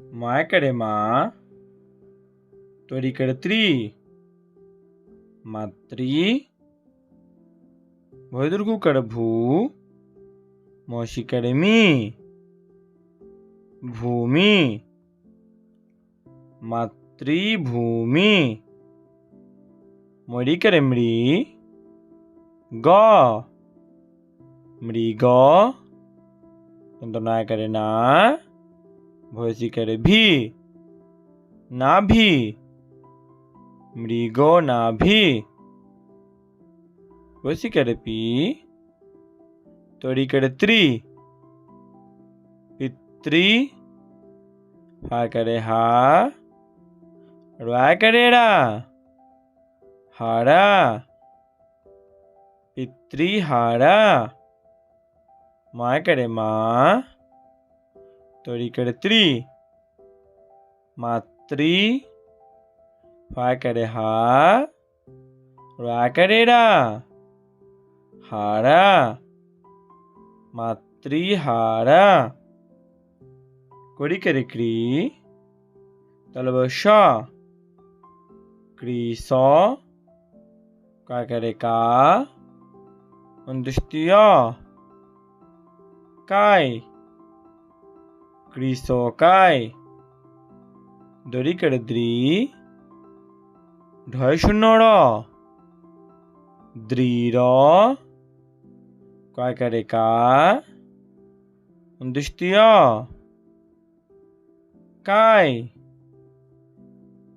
माझ्याकडे मा तोरी. कड़े त्री मात्री भयदुर्गूकडे भू मावशीकडे मी, भूमी. मड़ी मडीकडे मृी ग. मृग नाय करे ना भोजी रहे भी, ना भी, मृगो ना भी। भोजी रहे पी, तोड़ी रहे त्री। पित्री हा करे, हा। रोया करेरा हारा। पित्री हारा। माँ करे, माँ। तो इकड़े थ्री मात्री फाकड़े हाकड़े रा हारा मात्री हारा कोड़ी करे क्री। तलब श। क्री स। करे का। उन्दुष्टिया काई কৃষকায় দরিকারে দ্রি ঢয় শূন্য র দ্রির কাকারে কা অন্তুষ্টিয় কাই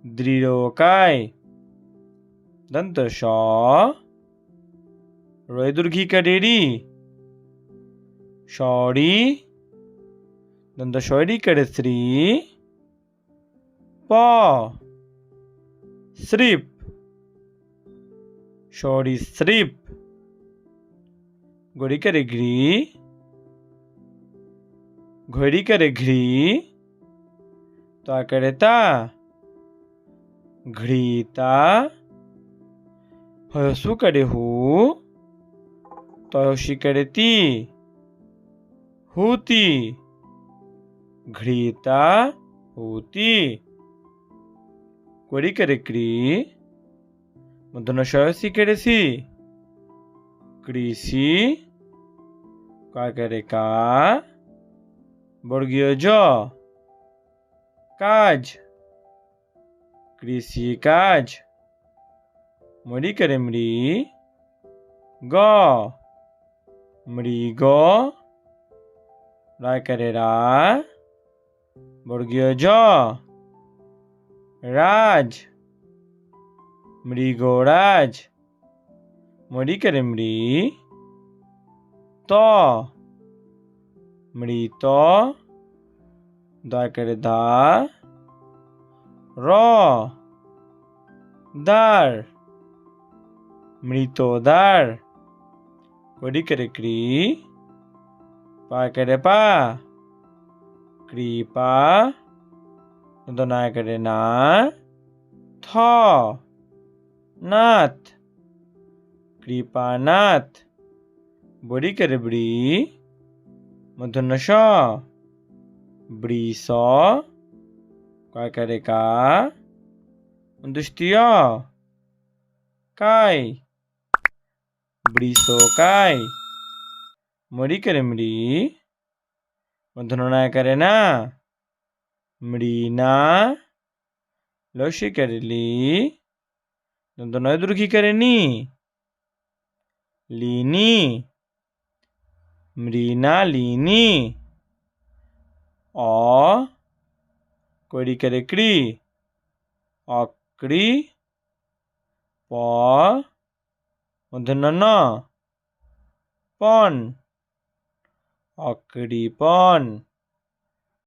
দৃঢ়কায় দন্ত স রয় দুর্ঘিকারেরি sorry Then the shoiri kade sri pa srip shoiri srip gori kare gri घड़ी करे घड़ी ता करे ता घड़ीता हयसू करे हो तयोशी करे ती होती ঘৃতা হুতি করি করে ক্রি মধ্যন সয়সি করেছি কৃষি কাকারে কা বর্গীয় জ কাজ কৃষি কাজ মরি করে মৃ গ মৃগ রায় করে রা বর্গীয় জ রাজ মৃগরাজ মরি করে মৃ ত মৃত দয়া করে দা র দার মৃতদার করি করে ক্রি পা করে পা कृपा दोनाकडे ना थ नाथ कृपा नाथ बडी करे ब्री मधुन स ब्री स का करे का दुष्टिय काय ब्री सो काय मरी करे मरी મધ્રણાકરેણ મૃણા લસી કરેલી દંતનય દુર્ગી કરેની લીની মৃণালিনী অ করি করে ক্রি অক্রি প মধ্যাহ্ন পন Akriban